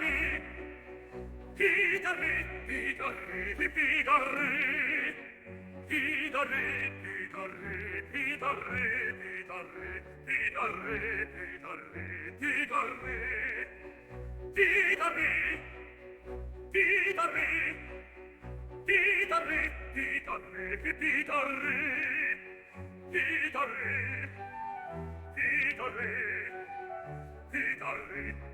me Fida re, fida re, fida re Fida re, fida re, fida re, fida re Fida re, fida re, fida re Fida re, fida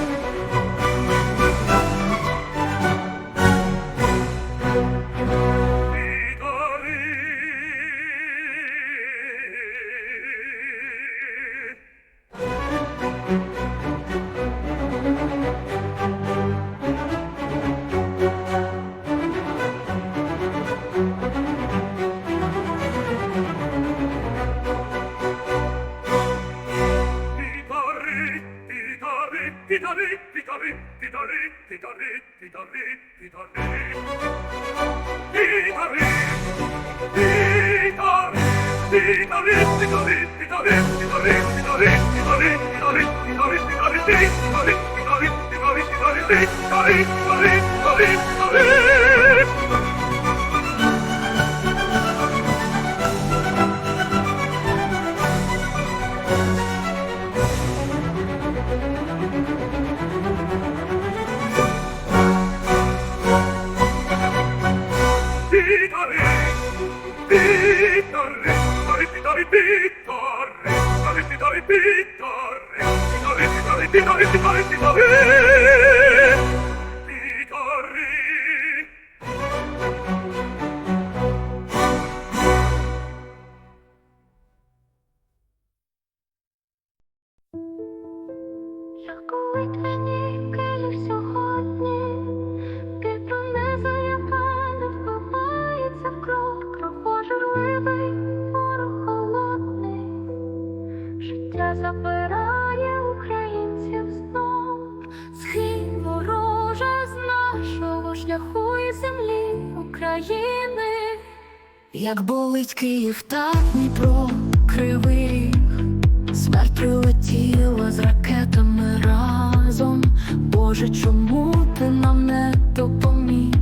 Боже, чому ти нам не допоміг?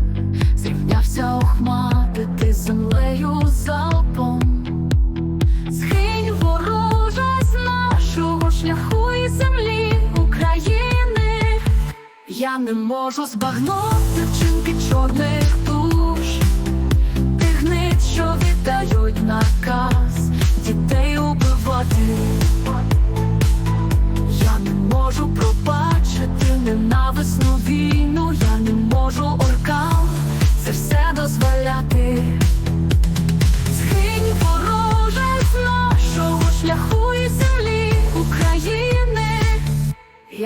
Зрівнявся охматити землею залпом. Згинь вороже з нашого шляху і землі України. Я не можу збагнути вчинки чорних душ. Тих гнить, що віддають наказ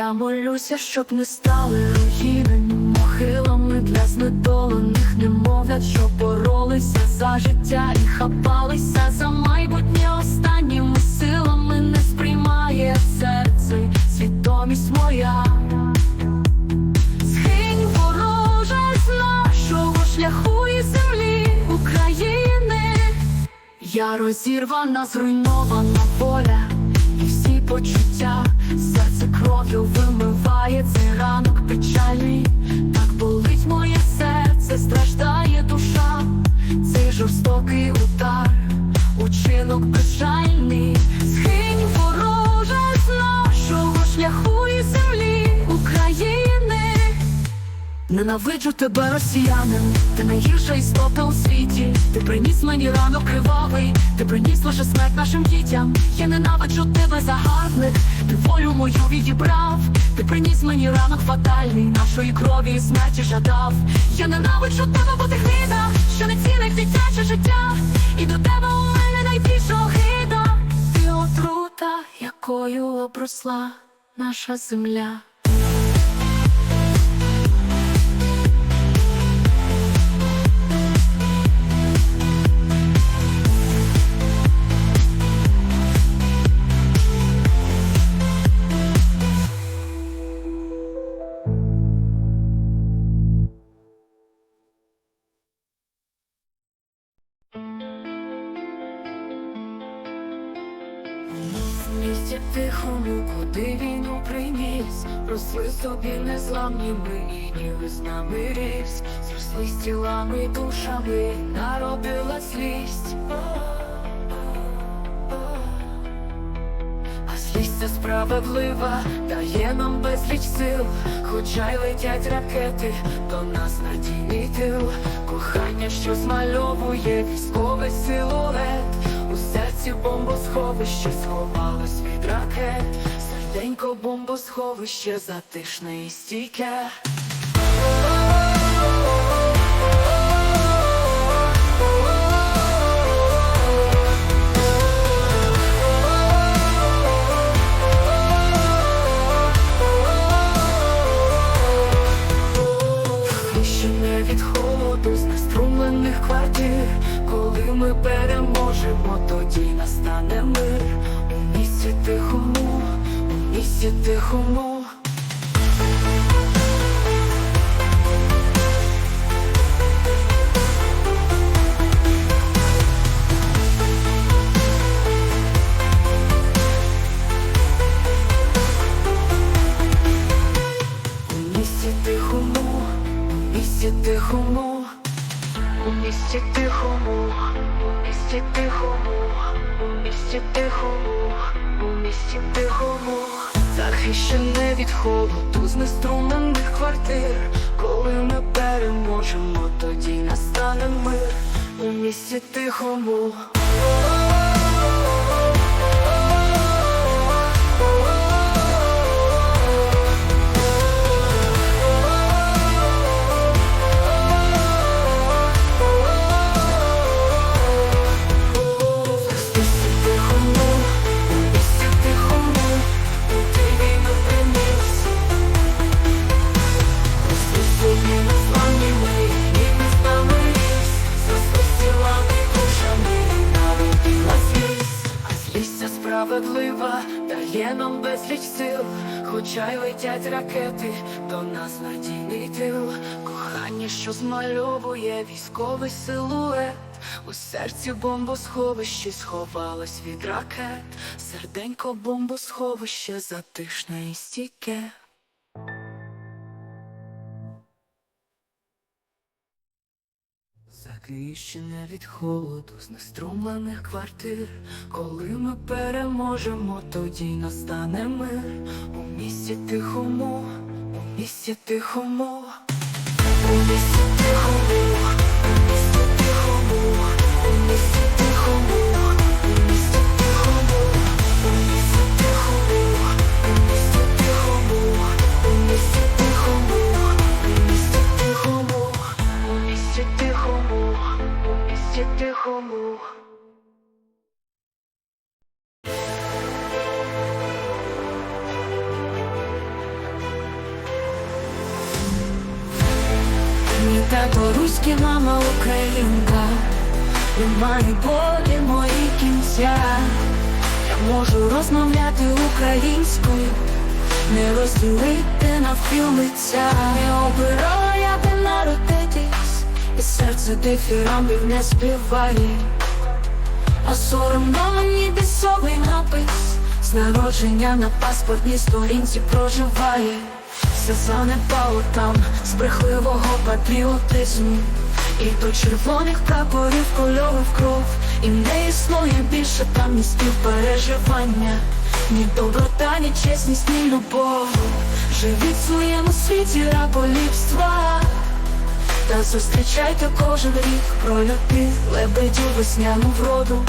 Я молюся, щоб не стали руїнами могилами для знедолених немовлят, що боролися за життя і хапалися за майбутнє останніми силами не сприймає серце, свідомість моя. Згинь вороже з нашого шляху і землі України. Я розірвана, зруйнована воля і всі почуття, кров'ю вимиває цей ранок печальний. Так болить моє серце, страждає душа, цей жорстокий удар, учинок безжальний. Згинь вороже з нашого шляху і землі України. Ненавиджу тебе, росіянин, ти найгірша істота у приніс мені ранок кривавий, ти приніс лише смерть нашим дітям. Я ненавиджу тебе загарбник, ти волю мою відібрав. Ти приніс мені ранок фатальний, нашої крові і смерті жадав. Я ненавиджу тебе, бо ти гнида, що не цінить дитяче життя. І до тебе у мене найбільша огида. Ти отрута, якою обросла наша земля. В місті тихому, куди війну приніс, росли собі незламні ми і ніби з нами ріс, зросли тілами душами, наробила злість. А злість це справедлива, дає нам безліч сил, хоча й летять ракети, до нас надійний тил, кохання, що змальовує військовий силует, серці бомбосховище сховалось від ракет, серденько бомбосховище затишне і стійке. Тихому місці тихому. Справедлива, дає нам безліч сил. Хоча й летять ракети, до нас надійний тил. Кохання, що змальовує військовий силует. У серці бомбосховище сховалось від ракет, серденько бомбосховище затишне і стійке. Захищене від холоду з неструмлених квартир. Коли ми переможемо, тоді настане мир. У місті тихому, у місті тихому, у місті тихому, у місті тихому, у місті тихому, місті тихому. Мій тато руський, мама українка, немає болі мої кінця. Я можу розмовляти українською, не розділити навпіл лиця. Народитись, і серце дифірамбів не співає. А соромно мені десовий напис З народження на паспортній сторінці проживає Все занепало там з брехливого патріотизму І до червоних прапорів кольорів кров І не існує більше там ні співпереживання ні доброта, ні чесність, ні любов. Живіть в своєму світі раболіпства. Та зустрічайте кожен рік прольоти лебедю весняну вроду.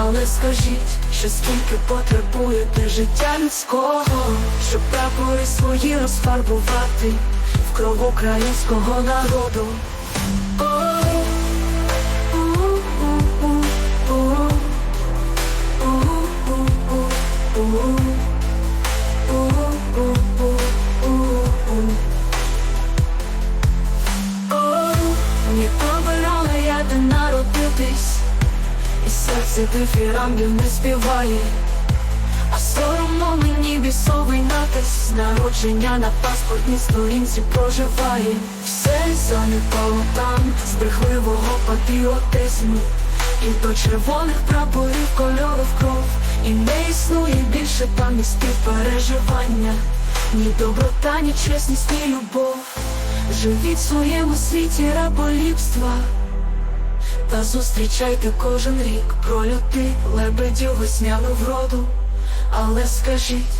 Але скажіть, що скільки потребуєте життя людського, щоб прапори свої розфарбувати в кров українського народу. Дифірамбів не співає, а соромно мені бісовий натис Народження на паспортній сторінці проживає. Все занепало там з брехливого патріотизму. І до червоних прапорів кольорів кров. І не існує більше там ні співпереживання. Ні доброта, ні чесність, ні любов. Живіть в своєму світі раболіпства та зустрічайте кожен рік прольоти лебедів весняну вроду. Але скажіть,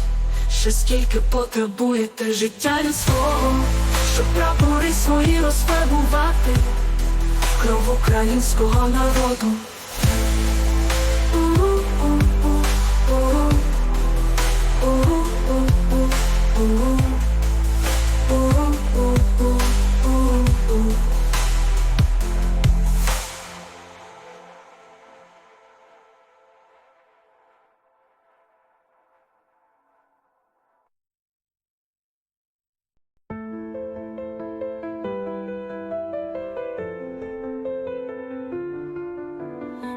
що скільки потребуєте життя людського, щоб прапори свої розфарбувати кров українського народу.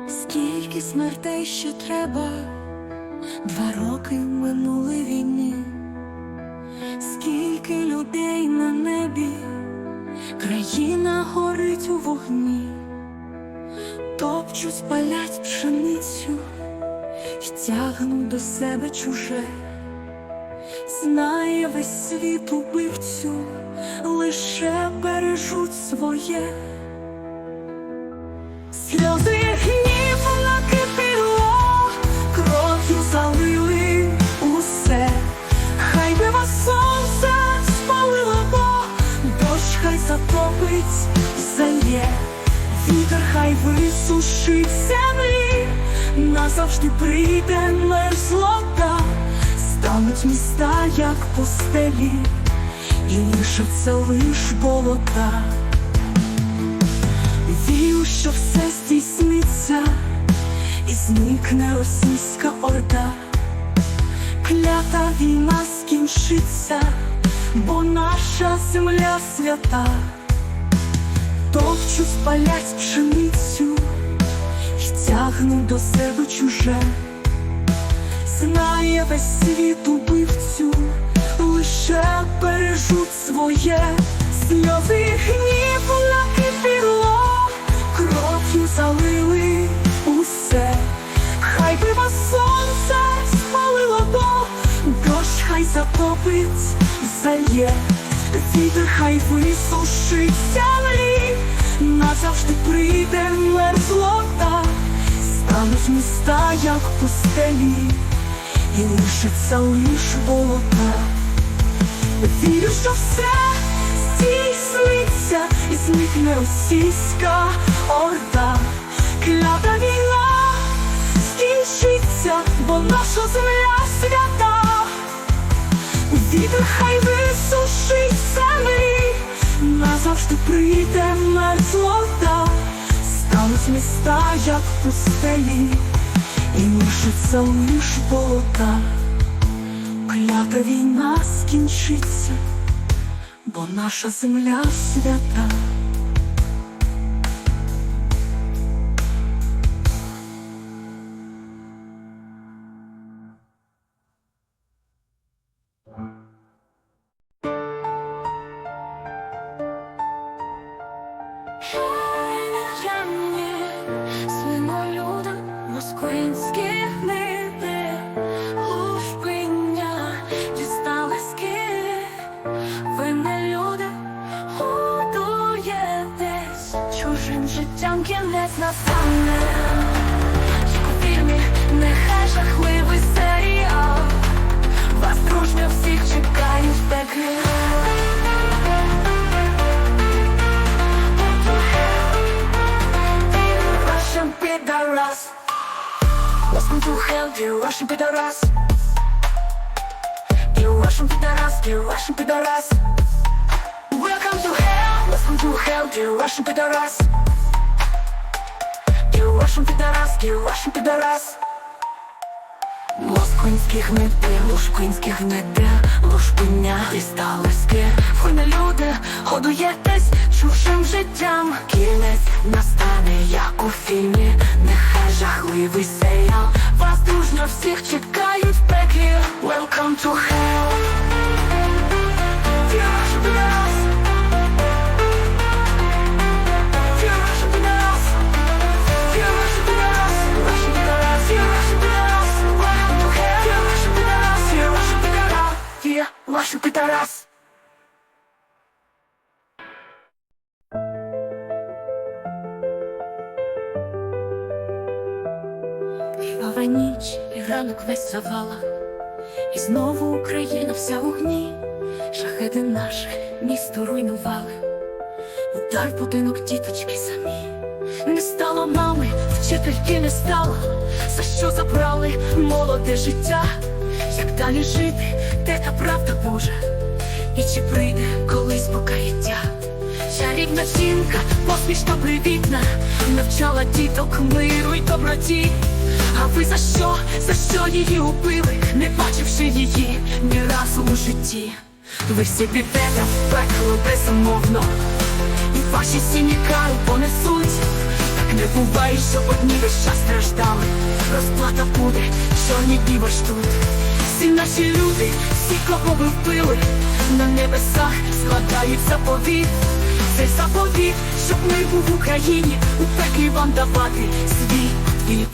Скільки смертей ще треба, два роки минули війни, скільки людей на небі, країна горить у вогні, топчуть, спалять пшеницю. І до себе чуже, знає весь світ убивцю, лише бережуть своє. Сльози назавжди прийде мерзлота, стануть міста, як пустелі, і лишаться лиш болота. Вірю, що все здійсниться, і зникне російська орда, клята війна скінчиться, бо наша земля свята, топчу, спалять пшеницю, і до себе чуже, знає весь світ убивцю, лише бережуть своє, сльози гнів накипіло, кров'ю залили усе, хай би вас сонце спалило до, дощ хай затопить, зальє, вітер хай висушить землі, назавжди прийде мерзлота, стануть міста, як пустелі, і лишиться лиш болота. Вірю, що все здійсниться і зникне російська орда. Клята війна скінчиться, бо наша земля свята. Вітер хай висушить землі, назавжди прийде мерзлота. Міста, як пустелі, і лишиться лиш болота. Клята війна скінчиться, бо наша земля свята. пидорас Listen to hell, you Russian пидорас You Russian пидорас, you Russian пидорас Welcome to hell. Listen to hell, you Russian пидорас You Russian пидорас, you Russian пидорас Москвинські нити, лушпинських нити, лушпиня дісталиски Ви люди, годуєтесь чужим життям. Кінець настане, як у фільмі, нехай жахливий серіал. Вас дружно всіх чекають в пеклі. Welcome to hell Russian пидорас. Кривава ніч і ранок весь завала, і знову Україна вся в огні, шахеди наших місто руйнували, удар будинок діточки самі. Не стало мами, вчительки не стало, за що забрали молоде життя, як далі жити, де та правда Божа, і чи прийде колись покаяття. Чарівна жінка, посмішка привітна, навчала діток миру й доброті. А ви за що, за що її убили, не бачивши її ні разу у житті? Ви всі підете в пекло безумовно, і ваші сіні кару понесуть. Так не буває, що одні весь час страждали. Розплата буде, чорні дні ваш тут. Всі наші люди, всі, кого ви вбили, на небесах складають заповіт. Цей заповіт, щоб ми був в Україні, у пеклі вам давати свій відвід.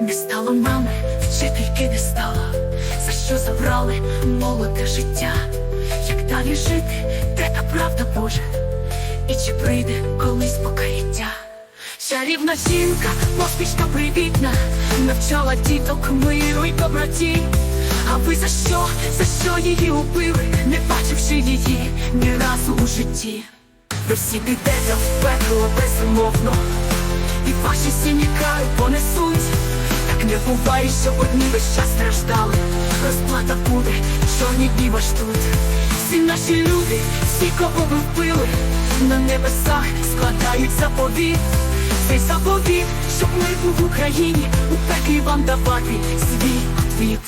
Не стало мами, вчительки не стало, за що забрали молоде життя, як далі жити, де та правда Божа, і чи прийде колись покаяття? Чарівна жінка, поспішка привітна, навчала діток миру й доброті. А ви за що, за що її убили, не бачивши її ні разу у житті? Ви всі підете в пекло безумовно, і ваші сім'ї кару понесуть. Так не буває, що одні весь час страждали. Розплата буде, чорні дні ваш тут. Всі наші люди, всі, кого ви вбили, на небесах складають заповіт. Цей заповіт, щоб мир був в Україні, у пеклі вам давати свій відвід.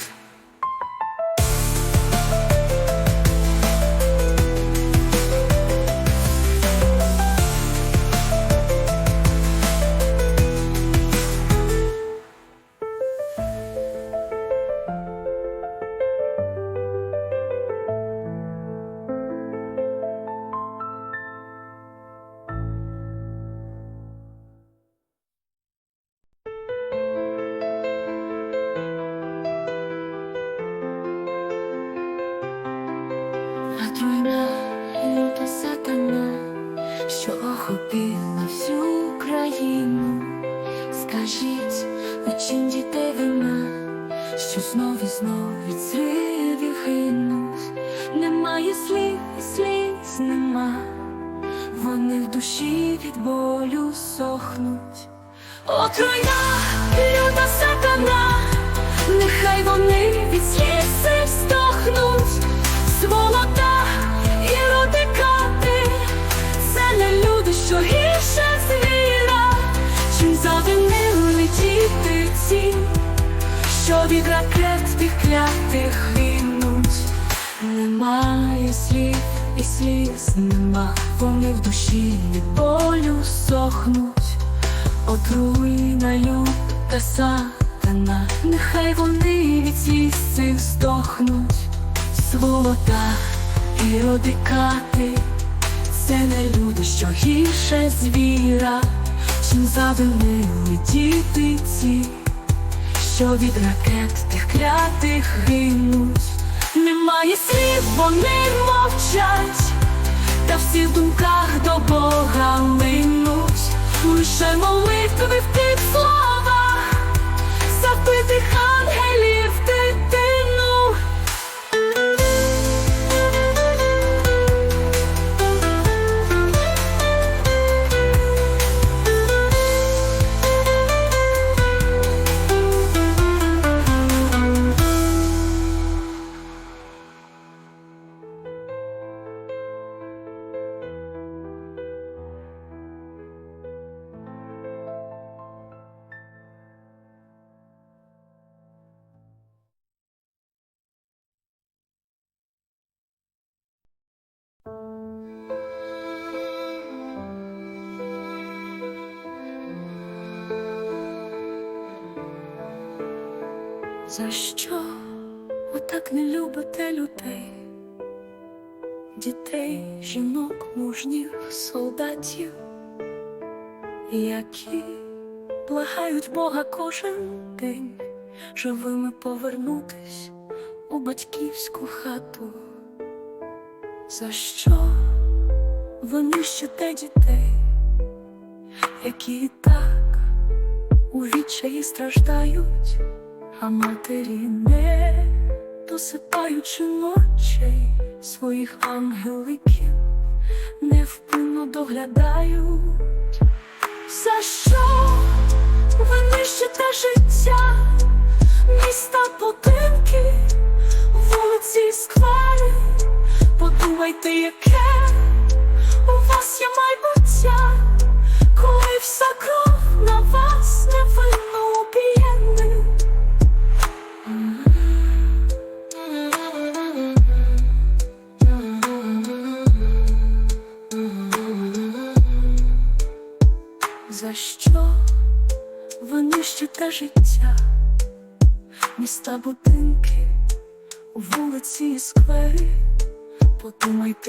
Вони від сліз стохнуть. І родикати Це не люди, що гірше звіра, чим завинили діти ці, що від ракет тих клятих гинуть. Немає слів і сліз нема, вони в душі болю сохнуть. Отруйна люта сатана, нехай вони від цих здохнуть. Сволота і родикати це не люди, що гірше звіра, чим завинили діти ці, що від ракет тих клятих гинуть. Немає слів, вони мовчать, та всі в думках до Бога линуть, лише молитви в тих словах, Everything I За що ви так не любите людей? Дітей, жінок, мужніх солдатів, які благають Бога кожен день живими повернутись у батьківську хату. За що ви нищите дітей, які і так у відчаї страждають, а матері не досипаючи ночей своїх ангеликів, невпинно доглядають.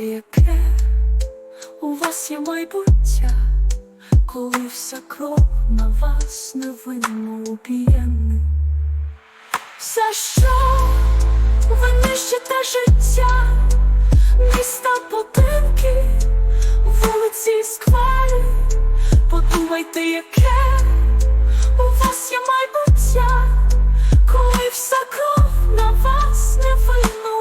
Яке у вас є майбуття, коли вся кров на вас невинно убієнна. За що ви нищите життя, міста, будинки, вулиці і сквери? Подумайте, яке у вас є майбуття, коли вся кров на вас невинно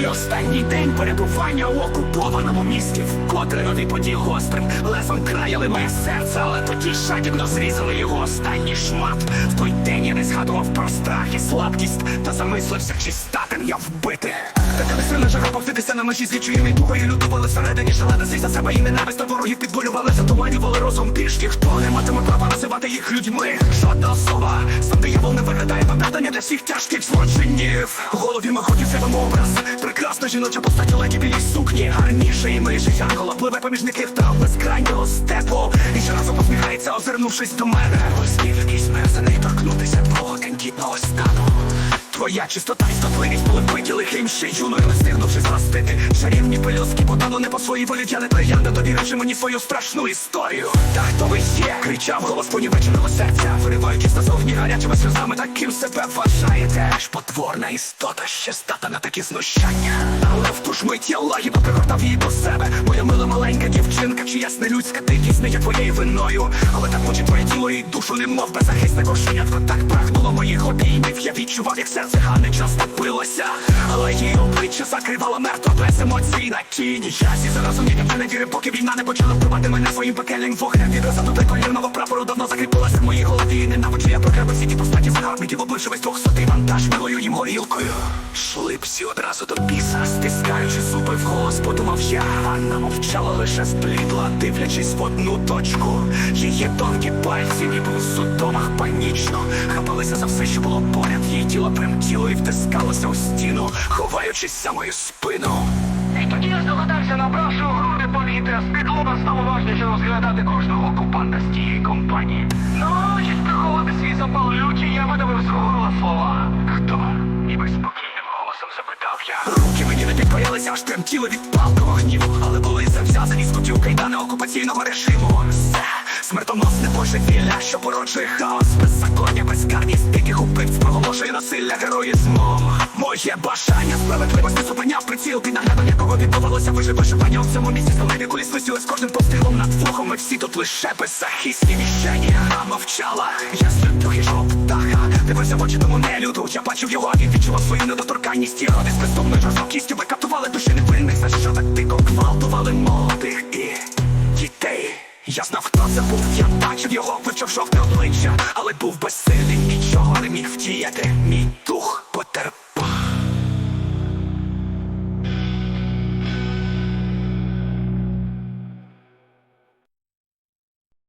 мій останній день перебування у окупованому місті, вкотре нові події гострим лезом краяли моє серце, але тоді жадібно зрізали його останній шмат. В той день я не згадував про страх і слабкість, та замислився, чи статен я вбити. Така безсильна жара повтитися на ночі злічуємі тугою лютували всередині шалена за себе і ненависть та ворогів підболювали, затуманювали розум пішки. Хто не матиме права називати їх людьми? Диявол не виправдання для всіх тяжких злочинів. У голові махотів себе образ, прекрасна жіноча постать леді білій сукні, гарніше і миші янгола пливе поміж никих та безкрайнього степу. І щоразу посміхається, озирнувшись до мене. Ось якийсь мерзений торкнутися твого тендітного стану. Твоя чистота і статливість були вбиті лихим ще юною, не стигнувши зростити. Чарівні пелюстки подано не по своїй волі Я не троянда, довіривши мені свою страшну історію. Та хто ви є? Кричав голос понівеченого серця Вириваючись назовні гарячими сльозами Таким себе вважаєте. Ж потворна істота, ще стата на такі знущання. Але в ту ж мить я лагідно пригортав її до себе. Моя мила маленька дівчинка, чиясь нелюдська дикість не є твоєю виною. Але так хоче твоє тіло і душу, немов беззахисне кошенятко Так прагнуло моїх обіймів. Я відчував, як серце Ганни часто билося Але її обличчя закривала мертва беземоційна тінь Я зі зарозумінням вже не вірив, поки війна не почала вбивати мене своїм пекельним вогнем. Відразу до колірного прапору давно закріпилася в моїй голові. Ненавиджу я прокрив всі ті постаті загарбників Облишив весь двохсотий вантаж милою їм горілкою. Шли всі одразу до біса Стискаючи зуби в голос, подумав я. Анна мовчала лише зблідла, дивлячись в одну точку. Її тонкі пальці, ніби у судомах панічно Хапалися за все, що було поряд. Її тіло тремтіло і втискалося у стіну Ховаючись за мою спину І тоді я здогадався, набравши у груди повітря, спідлоба стало важніше розглядати кожного окупанта з тієї компанії. Намагаючись приховати свій запал люті, я видавив з горла слова. Хто? Ніби спокійним голосом запитав я. Руки мені не підпаялися, аж тремтіли від палкого гніву Але були зав'язані з кутів кайдани окупаційного режиму Все, смертоносне божевілля, що породжує хаос Беззаконня, безкарність, диких убивць проголошує насилля героїзмом Моє бажання справедливості зупиняв приціл Під наглядом якого відбувалося виживання. У цьому місці сталеві кулі свисіли з кожним пострілом над флохом. Ми всі тут лише беззахисні мішені. Гра мовчала, я жов птаха Дивився в очі тому нелюду Я бачив його, він відчував свою недоторканність роди з бездомною жорстокістю Ви катували душі невинних За що так дико гвалтували молодих і дітей. Я знав, хто це був, я бачив його, вивчав жовте обличчя, але був безсильний